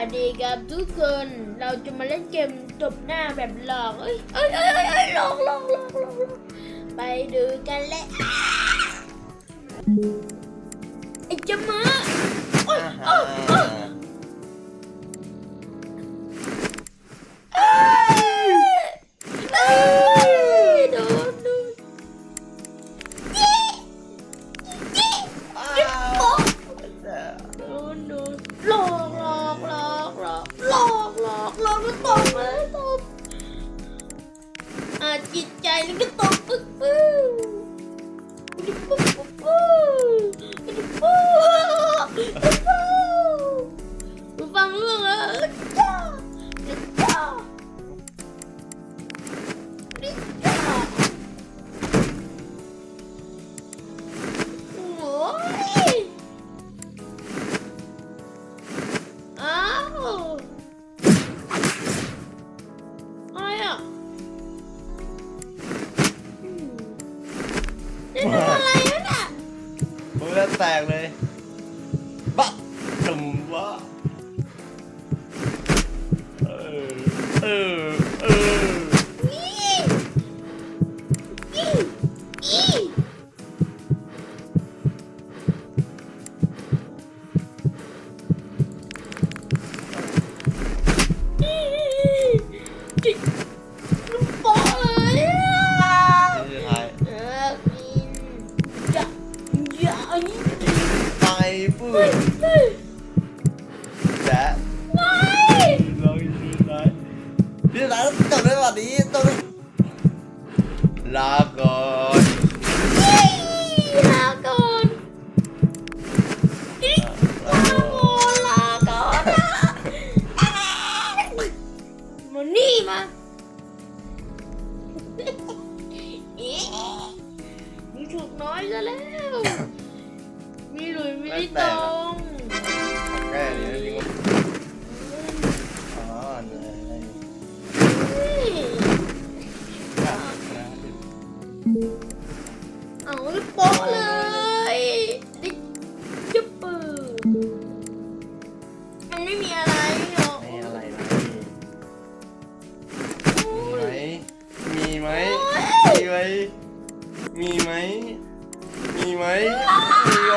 วัสดีครับทุกคน เราจะมาเล่นเกมตบหน้าแบบหลอก เอ้ยเอ้ยเอ้ยเอ้ยเอ้ยหลอกหลอกหลอกหลอกหลอกไปดูกันเลยไอ้เจามาโอ้ยโอ้ยโอ้ยเอ้ย อะไรเนี่กมือแตกเลย จบได้แบบนี้จบได้ลาก่อนลาก่อนอีลาก่อนลาก่อนมานี่มาอีมีถูกน้อยซะแล้ว มีหลุยไม่ได้ต ไหมมีไหม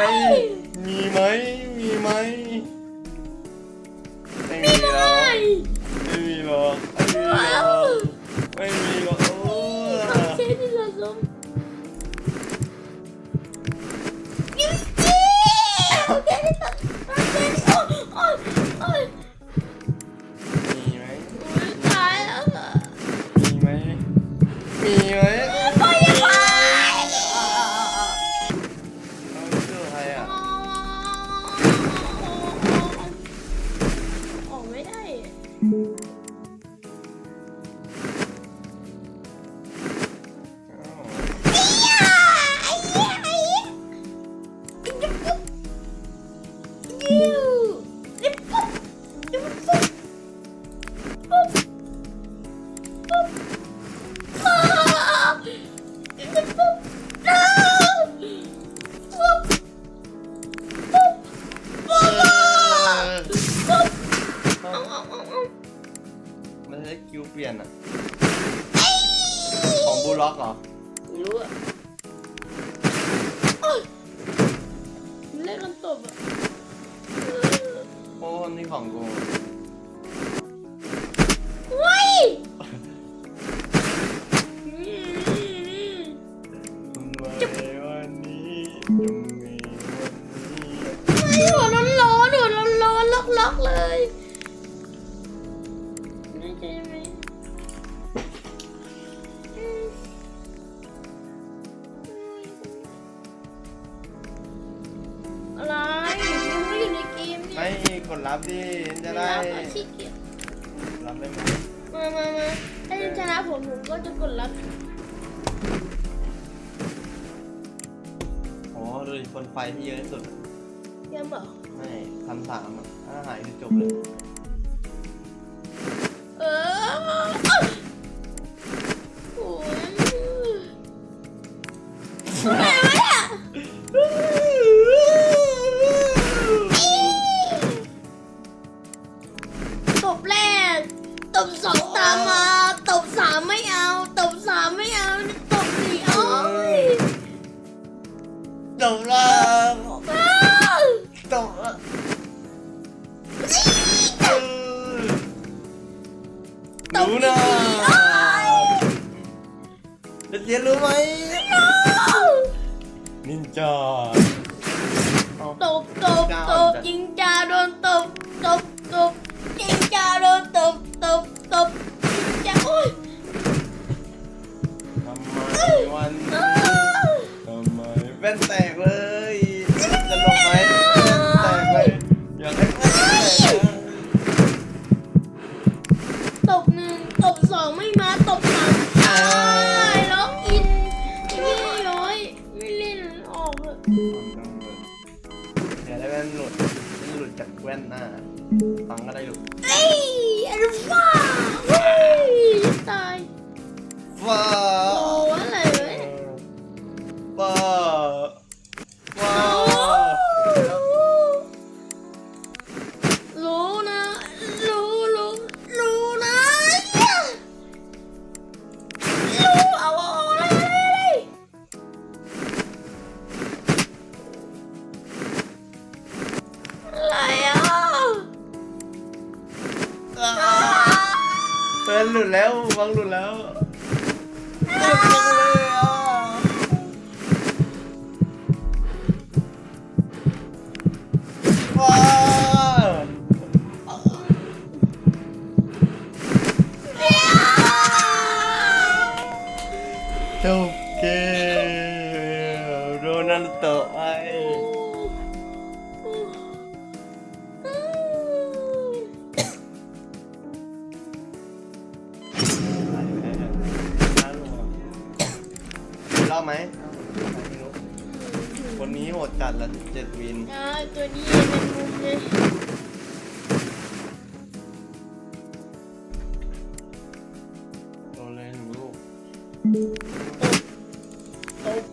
มีไหมมีไหม you. วเปลี่ยนอะของบูล็อกเหรอไม่รู้อะเล่นกันตบอะ โอ้นี่ของกู กดรับดิจะได้รับอะขี้เกียจรับได้ไหมมามามาถ้าชนะผมผมก็จะกดรับโอ้ดูดิคนไฟที่เยอะที่สุดอะเยี่ยมเหรอไม่พันสามอะถ้าหายคือจบเลย เออ ตบ แล้วฟังหลุดแล้ว ไหมคนนี้โหดจัดละเจ็ดวินอ่าตัวนี้เป็นมุมเลยโดนเลยหนึ่งลูกตบ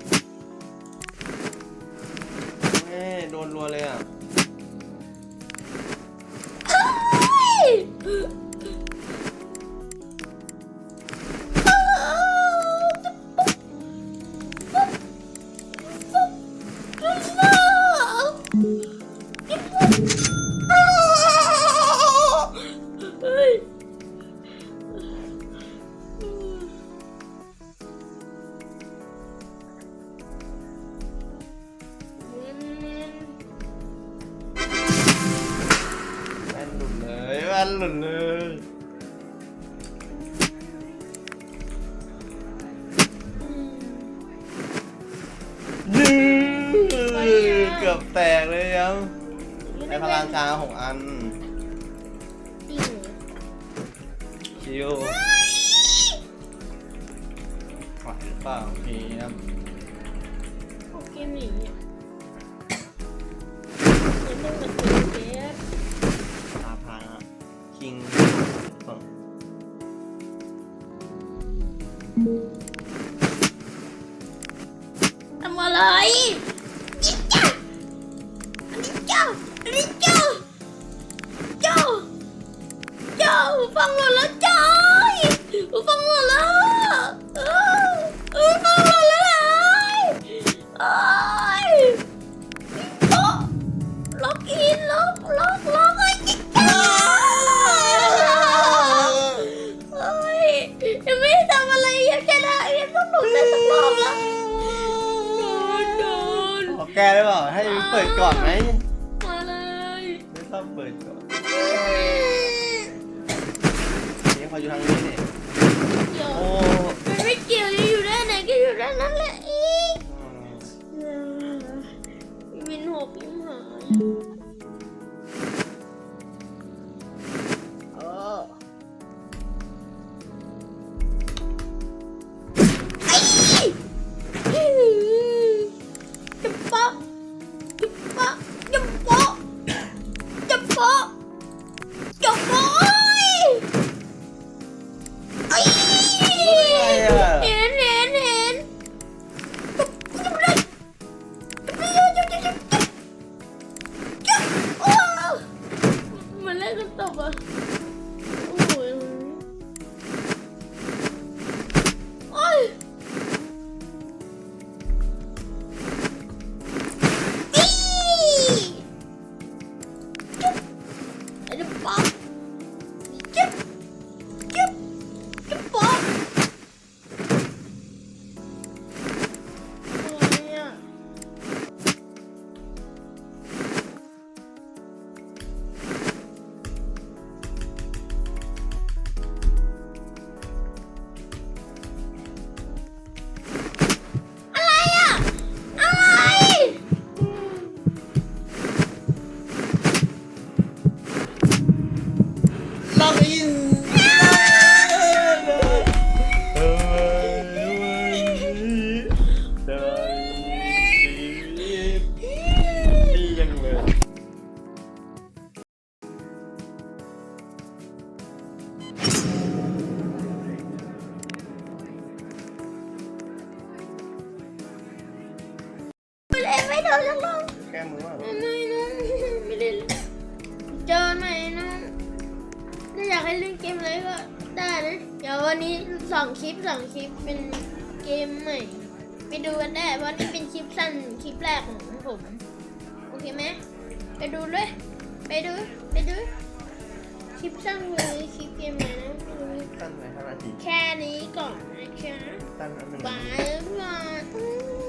แม่โดนรัวเลยอะ เลยยืดเกือบแตกเลยยังไอพลังกลางหกอันชิวไหวหรือเปล่าพี่ครับ จ้าฟังหมดแล้วจ้าฟังหมดแล้วเออเออฟังหมดแล้วเลยเอ้ยโอ๊ะล็อกอินล็อกล็อกล็อกไอ้จิ๊กจ้าเฮ้ยยังไม่ได้ทำอะไรยังชนะยังต้องหลุดได้สักรอบแล้วโดนโดนขอแก้ได้เปล่าให้เปิดก่อนไหมมาเลย ไม่ต้องเปิดก่อน เขาอยู่ทางนี้นี่เดี๋ยวโอ้มันไม่เกี่ยวจะอยู่ด้านไหนก็อยู่ด้านนั้นแหละอีวินหกยิ้มหาย เดี๋ยววันนี้สองคลิปสองคลิปเป็นเกมใหม่ ไปดูกันได้เพราะนี่เป็นคลิปสั้นคลิปแรกของผม โอเคไหมไปดูเลย ไปดู ไปดู คลิปสั้นเลยคลิปเกมไหนนะไปดูตั้งไว้ห้านาทีแค่นี้ก่อนนะคะตั้งไว้หนึ่งบานาทียบาย